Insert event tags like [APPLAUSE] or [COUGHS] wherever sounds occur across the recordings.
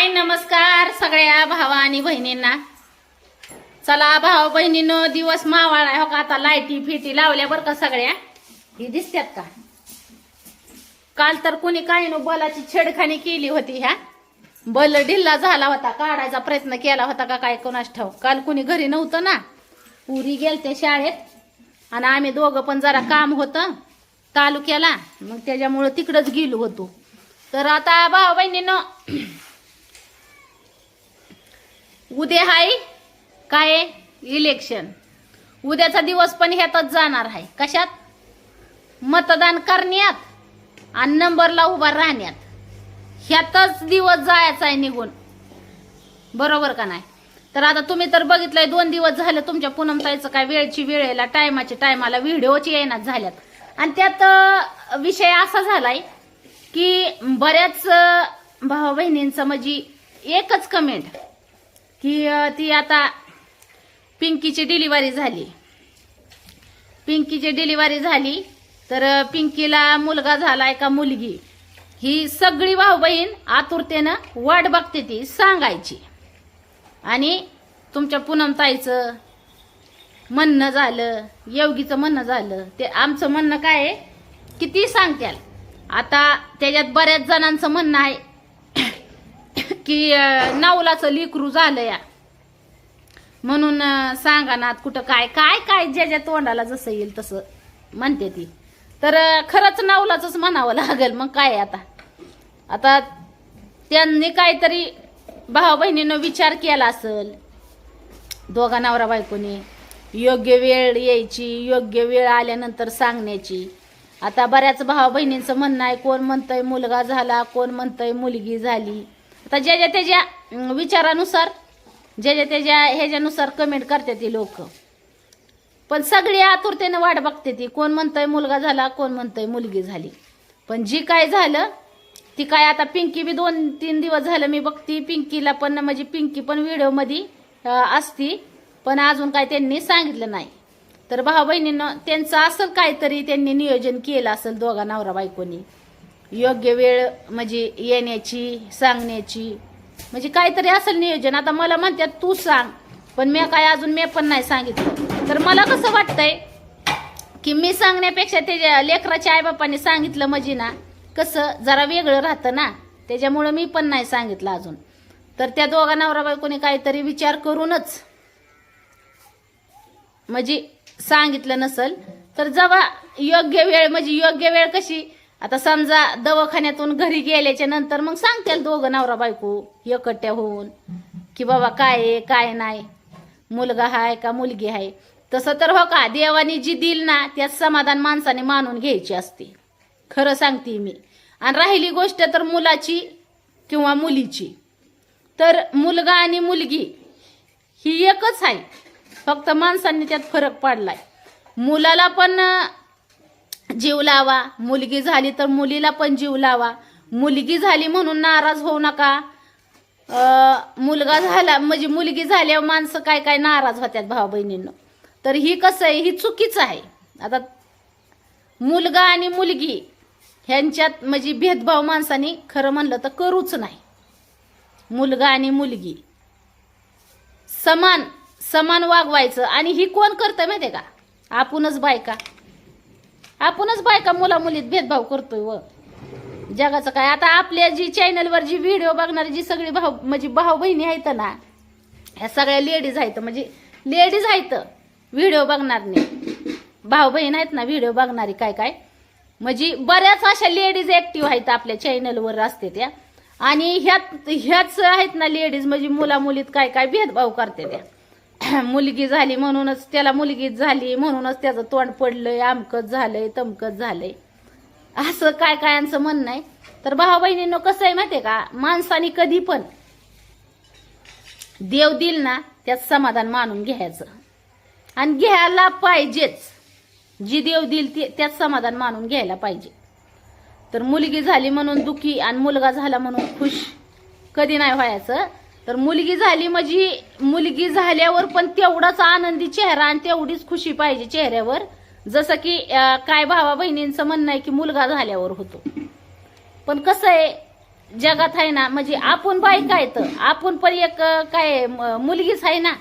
हाय नमस्कार सगळ्या भावा आणि बहिणींना. चला भाव बहिणीनं दिवस मावाळा हो का? आता लाईटी फिटी लावल्या बरं का सगळ्या? ही दिसत्यात का? काल तर कुणी काही न बलाची छेडखानी केली होती ह्या. बल ढिल्ला झाला होता काढायचा प्रयत्न केला होता का काय कोणास ठाऊ काल कुणी घरी नव्हतं ना? पुरी गेलते शाळेत. आणि आम्ही दोघं पण जरा काम होतं तालुक्याला. मग त्याच्यामुळं तिकडंच गेलो होतो. तर आता भाऊ बहिणीनं उद्या हाय काय इलेक्शन उद्याचा दिवस पण ह्यातच जाणार आहे कशात? मतदान करण्यात आणि नंबरला उभा राहण्यात. ह्यातच दिवस जायचा आहे निघून. बरोबर का नाही? तर आता तुम्ही तर बघितलंय दोन दिवस झाले तुमच्या पूनमताईचं काय वेळची वेळेला टायमाच्या टायमाला व्हिडिओची येणार झाल्यात. आणि त्यात विषय असा झालाय की बऱ्याच भाऊ बहिणींचं म्हणजे एकच कमेंट की ती आता पिंकीची डिलिव्हरी झाली. पिंकीची डिलिव्हरी झाली तर पिंकीला मुलगा झालाय का मुलगी. ही सगळी भाऊ बहीण आतुरतेनं वाट बघते ती सांगायची. आणि तुमच्या पूनमताईचं म्हणणं झालं योगीचं म्हणणं झालं ते आमचं म्हणणं काय आहे किती सांगत्याल. आता त्याच्यात बऱ्याच जणांचं म्हणणं आहे [COUGHS] की नवलाचं लिकरू झालं या. म्हणून सांगा ना कुठं काय काय काय ज्याच्या तोंडाला जसं येईल तसं म्हणते ती. तर खरंच नवलाच म्हणावं लागेल मग काय आता? आता त्यांनी काहीतरी भाऊ बहिणीनं विचार केला असेल दोघा नवरा बायकोनी योग्य वेळ यायची योग्य वेळ आल्यानंतर सांगण्याची. आता बऱ्याच भाऊ बहिणींचं म्हणणं आहे कोण म्हणतंय मुलगा झाला कोण म्हणतंय मुलगी झाली. आता ज्याच्या त्याच्या विचारानुसार विचारानुसार ज्याच्या त्याच्या ह्याच्यानुसार कमेंट करते ती लोक. पण सगळी आतुरतेनं वाट बघते ती. कोण म्हणतंय मुलगा झाला कोण म्हणतंय मुलगी झाली. पण जी काय झालं ती काय आता पिंकी बी दोन तीन दिवस झालं मी बघती. पिंकीला पण म्हणजे पिंकी पण व्हिडिओमध्ये असती. पण अजून काय त्यांनी सांगितलं नाही. तर भाऊ बहिणीनं त्यांचं असं काहीतरी त्यांनी नियोजन केलं असेल दोघा नवरा बायकोनी. योग्य वेळ म्हणजे येण्याची सांगण्याची. म्हणजे काहीतरी असेल नियोजन. आता मला म्हणतात तू सांग. पण मी काय अजून मी पण नाही सांगितलं. तर मला कसं वाटतंय की मी सांगण्यापेक्षा त्याच्या लेकराच्या आईबापाने सांगितलं म्हणजे ना कसं जरा वेगळं राहतं ना. त्याच्यामुळं मी पण नाही सांगितलं अजून. तर त्या दोघा नवरा बायकोने काहीतरी विचार करूनच म्हणजे सांगितलं नसल. तर जेव्हा योग्य वेळ म्हणजे योग्य वेळ कशी? आता समजा दवाखान्यातून घरी गेल्याच्यानंतर मग सांगतील दोघं नवरा बायको एकट्या होऊन की बाबा काय आहे काय नाही मुलगा हाय का मुलगी आहे तसं तर हो का देवाने जी दिल ना त्यात समाधान माणसाने मानून घ्यायची असते. खरं सांगते मी. आणि राहिली गोष्ट तर मुलाची किंवा मुलीची. तर मुलगा आणि मुलगी ही एकच आहे. फक्त माणसांनी त्यात फरक पडलाय. मुलाला पण जीव लावा. मुलगी झाली तर मुलीला पण जीव लावा. मुलगी झाली म्हणून नाराज होऊ नका. मुलगा झाला म्हणजे मुलगी झाल्यावर माणसं काय काय नाराज होत्यात भाऊ बहिणींना. तर ही कसं आहे ही चुकीचं आहे. आता मुलगा आणि मुलगी ह्यांच्यात म्हणजे भेदभाव माणसाने खरं म्हणलं तर करूच नाही. मुलगा आणि मुलगी समान समान वागवायचं. आणि ही कोण करतं माहिती का? आपणच बायका. आपणच बायका मुला मुलीत भेदभाव करतोय व. जगाचं काय? आता आपल्या जी चॅनलवर जी व्हिडिओ बघणारी जी सगळी भाऊ म्हणजे भाऊ बहिणी आहेत ना ह्या सगळ्या लेडीज आहेत. म्हणजे लेडीज आहेत व्हिडिओ बघणार नाही भाऊ बहीण आहेत ना व्हिडिओ बघणारी काय काय? म्हणजे बऱ्याच अशा लेडीज ऍक्टिव्ह आहेत आपल्या चॅनलवर असते त्या. आणि ह्यात ह्याच आहेत ना लेडीज म्हणजे मुला मुलीत काय काय भेदभाव करते त्या. [COUGHS] मुलगी झाली म्हणूनच त्याला मुलगीच झाली म्हणूनच त्याचं तोंड पडलंय आमकत झालंय तमकत झालंय. असं काय कायांचं म्हणणं आहे? तर भाऊ बहिणींनो कसं आहे माहितीये का? माणसाने कधी पण देव दिल ना त्यात समाधान मानून घ्यायचं. आणि घ्यायला पाहिजेच. जी देव दिल ते त्यात समाधान मानून घ्यायला पाहिजे. तर मुलगी झाली म्हणून दुखी आणि मुलगा झाला म्हणून खुश कधी नाही व्हायचं. तर मुलगी झाली म्हणजे मुलगी झाल्यावर पण तेवढाच आनंदी चेहरा आणि तेवढीच खुशी पाहिजे चेहऱ्यावर. जसं की काय भावा बहिणींचं म्हणणं आहे की मुलगा झाल्यावर होतो. पण कसं आहे जगात आहे ना म्हणजे आपण बायका आहे तर आपण पण एक काय मुलगीच आहे ना.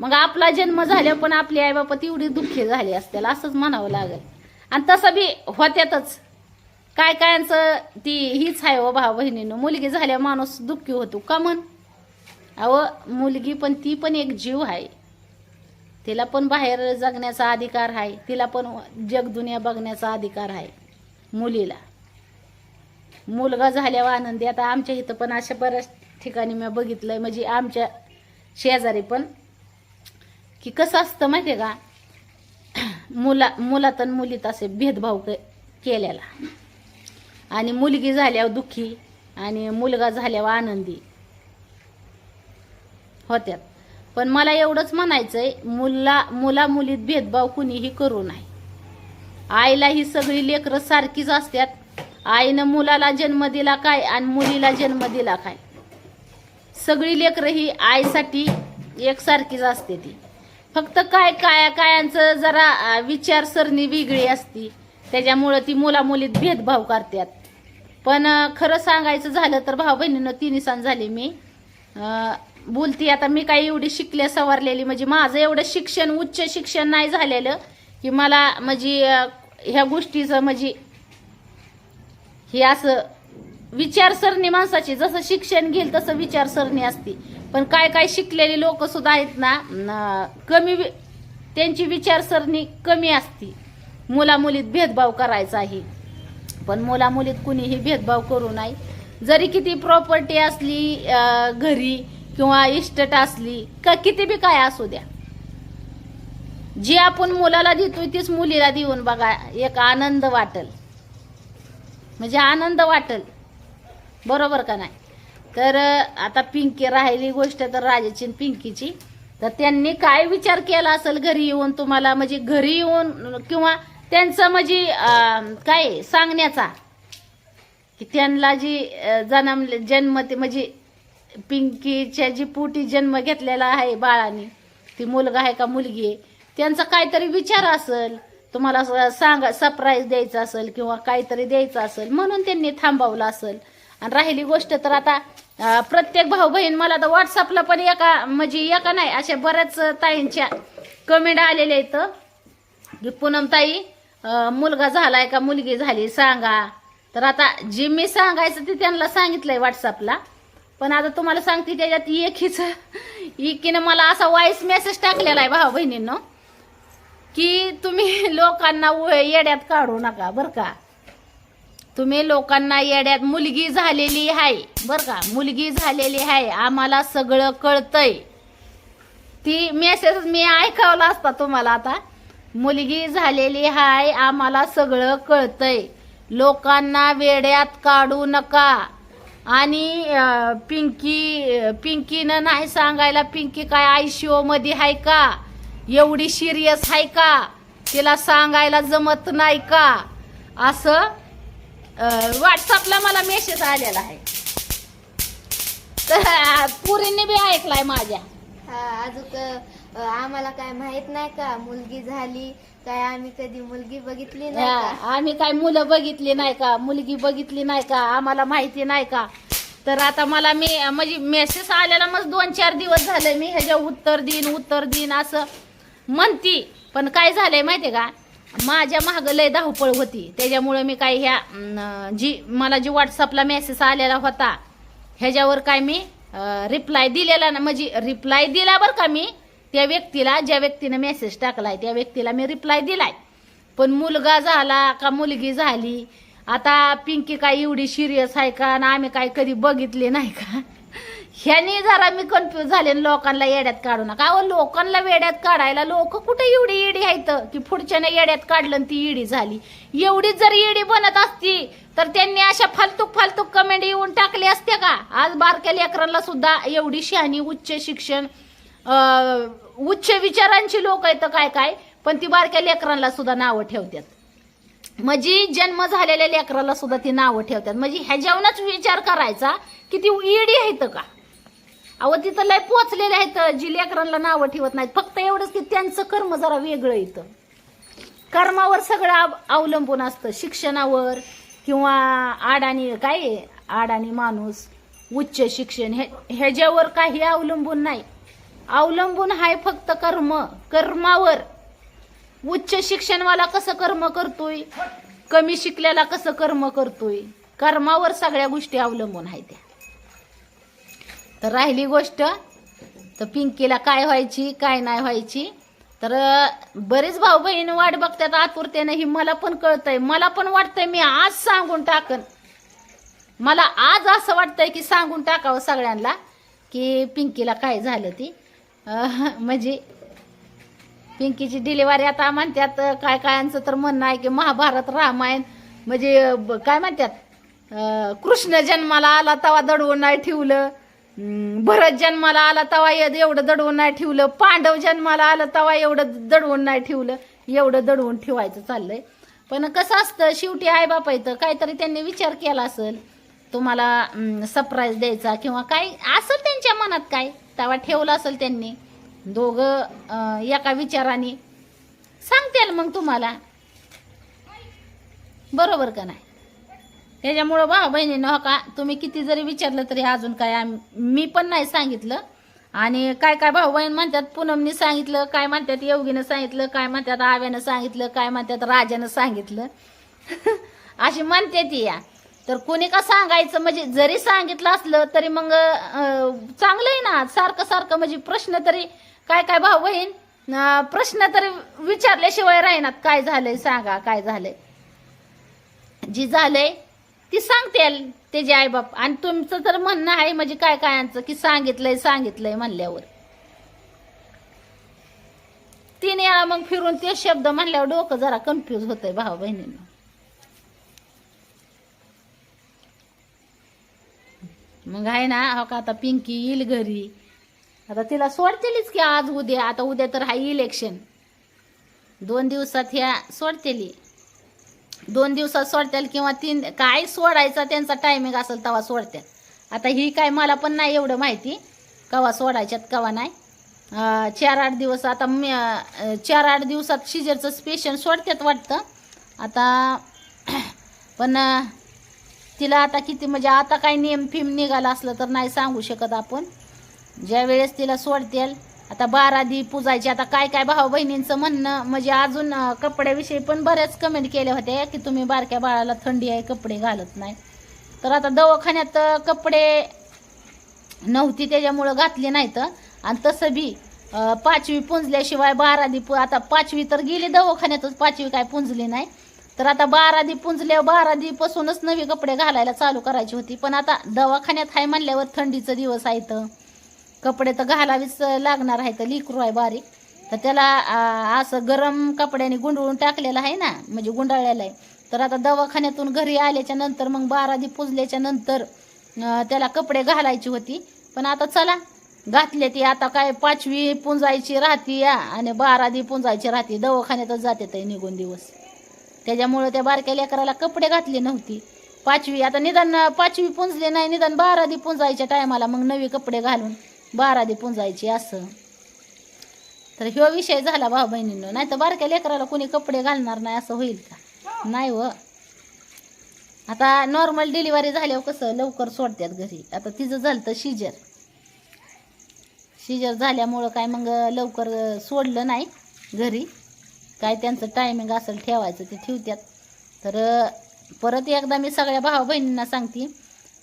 मग आपला जन्म झाल्यावर पण आपली आई बापा तेवढी दुःखी झाली असतील असंच म्हणावं लागेल. आणि तसं बी होत्यातच. काय कायांचं ती हीच आहे हो भावा बहिणीनं. मुलगी झाल्यावर माणूस दुःखी होतो. का म्हण? अहो मुलगी पण ती पण एक जीव आहे. तिला पण बाहेर जगण्याचा अधिकार आहे. तिला पण जगदुनिया बघण्याचा अधिकार आहे मुलीला. मुलगा झाल्यावर आनंदी. आता आमच्या इथं पण अशा बऱ्याच ठिकाणी मी बघितलं आहे म्हणजे आमच्या शेजारी पण की कसं असतं माहितीये का? मुला मुलात आणि मुलीत असे भेदभाव के- केलेला. आणि मुलगी झाल्यावर दुःखी आणि मुलगा झाल्यावर आनंदी. होत्यात. पण मला एवढंच म्हणायचंय मुला मुला मुलीत भेदभाव कुणीही करू नये. आईला ही सगळी लेकरं सारखीच असतात आईनं मुलाला जन्म दिला काय आणि मुलीला जन्म दिला काय? सगळी लेकरं ही आईसाठी एकसारखीच असते ती. फक्त काय काय कायांचं जरा विचारसरणी वेगळी असती. त्याच्यामुळं ती मुला मुलीत भेदभाव करतात पण खरं सांगायचं झालं तर भाऊ बहिणीनं तिन्ही सण झाले मी. बोलती आता मी काही एवढी शिकले सवारलेली. म्हणजे माझं एवढं शिक्षण उच्च शिक्षण नाही झालेलं की मला म्हणजे ह्या गोष्टीचं म्हणजे हे असं विचारसरणी माणसाची. जसं शिक्षण घेईल तसं विचारसरणी असते. पण काय काय शिकलेले लोक सुद्धा आहेत ना कमी त्यांची विचारसरणी कमी असती. मुलामुलीत भेदभाव करायचा आहे. पण मुलामुलीत कुणीही भेदभाव करू नये जरी किती प्रॉपर्टी असली घरी किंवा इस्टेट असली का किती बी काय असू द्या. जी आपण मुलाला देतोय तीच मुलीला देऊन बघा एक आनंद वाटल. म्हणजे आनंद वाटल. बरोबर का नाही? तर आता पिंकी राहिली गोष्ट तर राजाची पिंकीची. तर त्यांनी काय विचार केला असेल घरी येऊन तुम्हाला? म्हणजे घरी येऊन किंवा त्यांचं म्हणजे काय सांगण्याचा? की त्यांना जी जन्म जन्म ते म्हणजे पिंकीच्या जी पोटी जन्म घेतलेला आहे बाळाने ती मुलगा आहे का मुलगी आहे त्यांचा काहीतरी विचार असेल तुम्हाला सांगा सरप्राईज द्यायचं असेल किंवा काहीतरी द्यायचं असेल म्हणून त्यांनी थांबवलं असेल. आणि राहिली गोष्ट तर आता प्रत्येक भाऊ बहीण मला तर व्हॉट्सअपला पण एका म्हणजे एका नाही अशा बऱ्याच ताईंच्या कमेंट आलेल्या आहेत. की पूनम ताई मुलगा झालाय का मुलगी झाली सांगा. तर आता जे मी सांगायचं ते त्यांना सांगितलंय व्हॉट्सअपला पण आता तुम्हाला सांगते त्याच्यात एकीच एकीनं मला असा वॉइस मेसेज टाकलेला आहे भाऊ बहिणींनो की तुम्ही लोकांना येड्यात काढू नका बरं का. तुम्ही लोकांना येड्यात मुलगी झालेली आहे बरं का. मुलगी झालेली आहे आम्हाला सगळं कळतंय. ती मेसेज मी ऐकावला असता तुम्हाला आता मुलगी झालेली हाय आम्हाला सगळं कळतंय. लोकांना वेड्यात काढू नका. आणि पिंकी पिंकीनं नाही सांगायला पिंकी काय आयसीओ मध्ये आहे का? एवढी सिरियस आहे का? तिला सांगायला जमत नाही का? असं व्हॉट्सअपला मला मेसेज आलेला आहे. तर पुरीने बी ऐकलाय माझ्या. हा अजून आम्हाला काय माहीत नाही का? मुलगी झाली. काय आम्ही कधी मुलगी बघितली नाही हा, का? आम्ही काय मुलं बघितली नाही का? मुलगी बघितली नाही का? आम्हाला माहिती नाही का? तर आता मला मी म्हणजे मेसेज आलेला मग दोन चार दिवस झाले. मी ह्याच्या उत्तर देईन उत्तर देईन असं म्हणती. पण काय झालंय माहितीये का? माझ्या माग लय धावपळ होती. त्याच्यामुळे मी काय ह्या अं, जी मला जी व्हॉट्सअपला मेसेज आलेला होता ह्याच्यावर काय मी रिप्लाय दिलेला ना म्हणजे रिप्लाय दिला बरं का मी त्या व्यक्तीला ज्या व्यक्तीनं मेसेज टाकलाय त्या व्यक्तीला मी रिप्लाय दिलाय. पण मुलगा झाला का मुलगी झाली आता पिंकी काय एवढी सिरियस आहे का ना आम्ही काय कधी बघितली नाही का? ह्यानी जरा मी कन्फ्युज झाले लोकांना येड्यात काढू नका. अहो लोकांना वेड्यात काढायला लोक कुठे एवढी इडी आहेत? की पुढच्याने येड्यात काढलं आणि ती इडी झाली. एवढीच जर इडी बनत असती तर त्यांनी अशा फालतूक फालतूक कमेंट येऊन टाकली असते का? आज बारक्या लेकरांना सुद्धा एवढी शहाणी उच्च शिक्षण उच्च विचारांची लोक आहेत काय काय पण ती बारक्या लेकरांना सुद्धा नावं ठेवतात. म्हणजे जन्म झालेल्या लेकराला सुद्धा ती नावं ठेवतात. म्हणजे ह्याच्यावरच विचार करायचा की ती ईडी आहेत का? अहो तिथं लय पोचलेले आहेत जी लेकरांना नावं ठेवत नाहीत. फक्त एवढंच की त्यांचं कर्म जरा वेगळं येतं. कर्मावर सगळं अवलंबून असतं. शिक्षणावर किंवा आडाणी काय? आडाणी माणूस उच्च शिक्षण हे ह्याच्यावर काही अवलंबून नाही. अवलंबून आहे फक्त कर्म कर्मावर. उच्च शिक्षणवाला कसं कर्म करतोय? कमी शिकलेला कसं कर्म करतोय? कर्मावर सगळ्या गोष्टी अवलंबून आहेत त्या. तर राहिली गोष्ट तर पिंकीला काय व्हायची काय नाही व्हायची? तर बरेच भाऊ बहीण वाट बघतात आतुरतेनं. ही मला पण कळतंय. मला पण वाटतंय मी आज सांगून टाकन. मला आज असं वाटतंय की सांगून टाकावं सगळ्यांना की पिंकीला काय झालं ती. म्हणजे पिंकीची डिलिव्हरी आता म्हणतात काय कायांचं तर म्हणणं आहे की महाभारत रामायण. म्हणजे ब- काय म्हणतात कृष्ण जन्माला आला तवा दडवून नाही ठेवलं. भरत जन्माला आला तवा एवढं दडवून नाही ठेवलं. पांडव जन्माला आलं तवा एवढं दडवून नाही ठेवलं. एवढं दडवून ठेवायचं चाललंय. पण कसं असतं शेवटी आई बापा इथं काहीतरी त्यांनी विचार केला असेल तुम्हाला सरप्राईज द्यायचा किंवा काय असेल त्यांच्या मनात काय तवा ठेवला असेल त्यांनी. दोघं एका विचाराने सांगतील मग तुम्हाला. बरोबर का नाही? त्याच्यामुळं भाऊ बहिणीनं हो का तुम्ही किती जरी विचारलं तरी अजून काय मी पण नाही सांगितलं. आणि काय काय भाऊ बहीण म्हणतात पूनमनी सांगितलं काय म्हणतात योगीनं सांगितलं काय म्हणतात आव्यानं सांगितलं काय म्हणतात राजानं सांगितलं. [LAUGHS] अशी म्हणते ती या. तर कोणी का सांगायचं म्हणजे जरी सांगितलं असलं तरी मग चांगलं आहे ना सारखं सारखं म्हणजे प्रश्न तरी काय काय भाऊ बहीण प्रश्न तरी विचारल्याशिवाय राहीनात काय झालंय सांगा काय झालंय. जी झालंय ती सांगते त्याचे आईबाप. आणि तुमचं तर म्हणणं आहे म्हणजे काय कायांचं की सांगितलंय सांगितलंय म्हणल्यावर. तीन वेळा मग फिरून ते शब्द म्हणल्यावर डोकं जरा कन्फ्यूज होतंय भाऊ बहिणींना. मग आहे ना हो का आता पिंकी येईल घरी. आता तिला सोडतेलीच की आज उद्या. आता उद्या तर हा इलेक्शन दोन दिवसात ह्या सोडतेली. दोन दिवसात सोडत्याल किंवा तीन काय सोडायचा त्यांचा टायमिंग असेल तेव्हा सोडत्याल. आता ही काय मला पण नाही एवढं माहिती कवा सोडायच्यात कवा नाही. चार आठ दिवस आता चार आठ दिवसात शिजरचं स्पेशल सोडत्यात वाटतं. आता पण तिला आता किती म्हणजे आता काय नियम फिम निघाला असलं तर नाही सांगू शकत आपण. ज्या वेळेस तिला सोडतील आता बारा दी पूजायची आता काय काय भाऊ बहिणींचं म्हणणं म्हणजे अजून कपड्याविषयी पण बऱ्याच कमेंट केल्या होत्या की तुम्ही बारक्या बाळाला थंडी आहे कपडे घालत नाही. तर आता दवाखान्यात कपडे नव्हती त्याच्यामुळं घातली नाहीत. आणि तसं बी पाचवी पुंजल्याशिवाय बारा दी पु- आता पाचवी तर गेली दवाखान्यातच पाचवी काय पुंजली नाही. तर आता बारा दी पुंजल्यावर बारा दी नवी कपडे घालायला चालू करायची होती. पण आता दवाखान्यात आहे म्हणल्यावर थंडीचं दिवस आहेत कपडे तर घालावीच लागणार आहे तर लिकरू आहे बारीक. तर त्याला असं गरम कपड्याने गुंडळून टाकलेलं आहे ना म्हणजे गुंडाळलेलं आहे. तर आता दवाखान्यातून घरी आल्याच्यानंतर मग बारा दी पुजल्याच्या नंतर त्याला कपडे घालायची होती. पण आता चला घातले ती आता काय पाचवी पुंजायची राहती या आणि बारा दी पुंजायची राहती. दवाखान्यातच जाते ते निघून दिवस. त्याच्यामुळं त्या बारक्या लेकराला कपडे घातले नव्हती. पाचवी आता निदान पाचवी पुंजले नाही निदान बारा दी पुंजायच्या टायमाला मग नवी कपडे घालून. बारा दी पुंजायची असं. तर ह्यो विषय झाला भाऊ बहिणींनो नाही तर बारक्या लेकराला कोणी कपडे घालणार नाही असं होईल का? नाही व. आता नॉर्मल डिलिव्हरी झाल्यावर कसं लवकर सोडतात घरी. आता तिचं झालं तर शिजर शिजर झाल्यामुळं काय मग लवकर सोडलं नाही घरी. काय त्यांचं टायमिंग असेल ठेवायचं ते ठेवतात तर परत एकदा मी सगळ्या भाऊ बहिणींना सांगते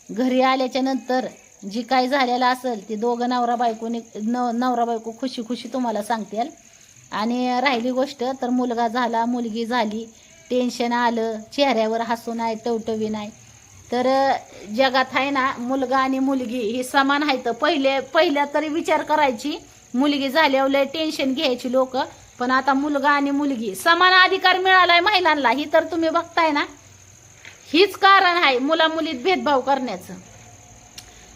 घरी आल्याच्यानंतर जी काय झालेलं असेल ती दोघं नवरा बायकोनी न नवरा बायको खुशी खुशी तुम्हाला सांगतील. आणि राहिली गोष्ट तर मुलगा झाला मुलगी झाली टेन्शन आलं चेहऱ्यावर हसू नाही टवटवी नाही तर जगात आहे ना मुलगा आणि मुलगी ही समान आहेत. पहिले पहिल्या तरी विचार करायची. मुलगी झाल्यावर लय टेन्शन घ्यायची लोक. पण आता मुलगा आणि मुलगी समान अधिकार मिळालाय महिलांना. ही तर तुम्ही बघताय ना. हीच कारण आहे मुला मुलीत भेदभाव करण्याचं.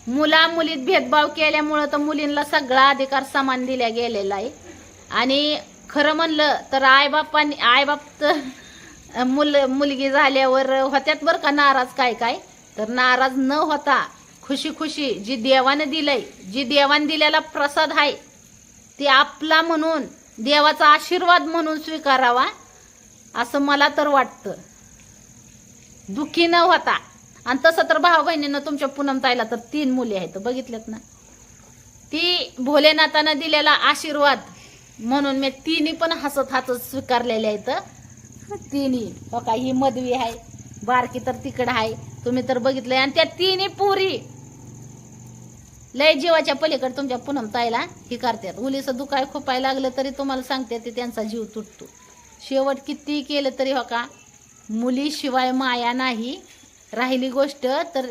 मुला मुलीत भेदभाव केल्यामुळं तर मुलींना सगळा अधिकार समान दिल्या गेलेला आहे. आणि खरं म्हणलं तर आईबापांनी आईबाप तर मुल मुलगी झाल्यावर होत्यात बरं का नाराज काय काय? तर नाराज न होता खुशी खुशी जी देवानं दिलंय जी देवानं दिलेला प्रसाद आहे ते आपला म्हणून देवाचा आशीर्वाद म्हणून स्वीकारावा असं मला तर वाटतं. दुःखी न होता. आणि तसं तर भाऊ बहिणीनं तुमच्या पूनम ताईला तर तीन मुली आहेत बघितल्यात ना. ती भोलेनाथानं दिलेला आशीर्वाद म्हणून मी तिन्ही पण हसत हसत स्वीकारलेले आहेत. तिन्ही. हो का ही मधवी आहे बारकी तर तिकडं आहे तुम्ही तर बघितलंय. आणि त्या तिन्ही पुरी लय जीवाच्या पलीकडे तुमच्या पूनम ताईला हे करतात. उलीचं दुखाय खोपाय लागलं तरी तुम्हाला सांगते ते त्यांचा जीव तुटतो. शेवट किती केलं तरी हो का मुलीशिवाय माया नाही. राहिली गोष्ट तर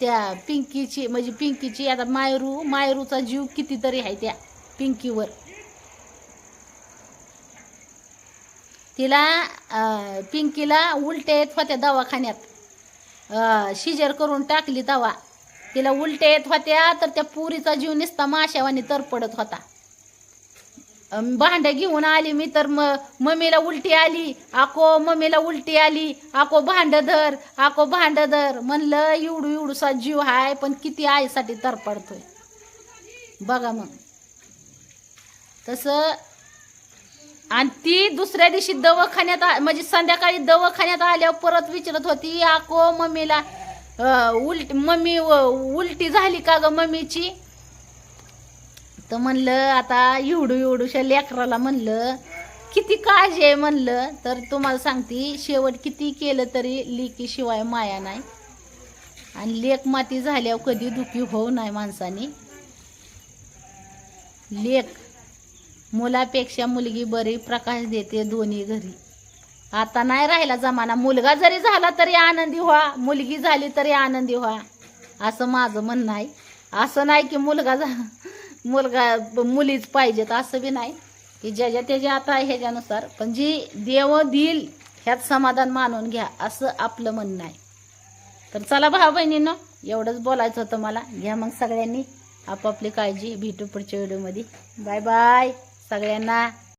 त्या पिंकीची म्हणजे पिंकीची आता मायरू मायरूचा जीव कितीतरी आहे त्या पिंकीवर. तिला पिंकीला उलट्या येत होत्या दवाखान्यात. शिजर करून टाकली तवा. तिला उलट्या येत होत्या तर त्या पुरीचा जीव निसता माशावानी तर पडत होता. भांडं घेऊन आली मी तर म मम्मीला उलटी आली. आको मम्मीला उलटी आली. आको भांड धर. आको भांड धर. म्हणलं एवढू सा जीव हाय पण किती आईसाठी तरपडतोय बघा मग. तसं आणि ती दुसऱ्या दिवशी दवाखान्यात आ- म्हणजे संध्याकाळी दवाखान्यात आल्यावर परत विचारत होती आको मम्मीला उलट मम्मी व- उलटी झाली का ग मम्मीची? तर म्हणलं आता एवढू एवढूशा लेकराला म्हणलं किती काळजी आहे म्हणलं. तर तुम्हाला सांगते शेवट किती केलं तरी लेकीशिवाय माया नाही. आणि लेक माती झाल्यावर कधी दुखी होऊ नाही माणसाने. लेक मुलापेक्षा मुलगी बरी प्रकाश देते दोन्ही घरी. आता नाही राहिला जमाना. मुलगा जरी झाला तरी आनंदी व्हा. मुलगी झाली तरी आनंदी व्हा. असं माझं म्हणणं आहे. असं नाही की मुलगा झा मुलगा मुलीच पाहिजेत असं बी नाही. की ज्याच्या त्याच्या आता ह्याच्यानुसार. पण जी देव देईल ह्यात समाधान मानून घ्या असं आपलं म्हणणं आहे. तर चला भाऊ बहिणीनं एवढंच बोलायचं होतं मला. घ्या मग सगळ्यांनी आपापली काळजी. भेटू पुढच्या व्हिडिओमध्ये. बाय बाय सगळ्यांना.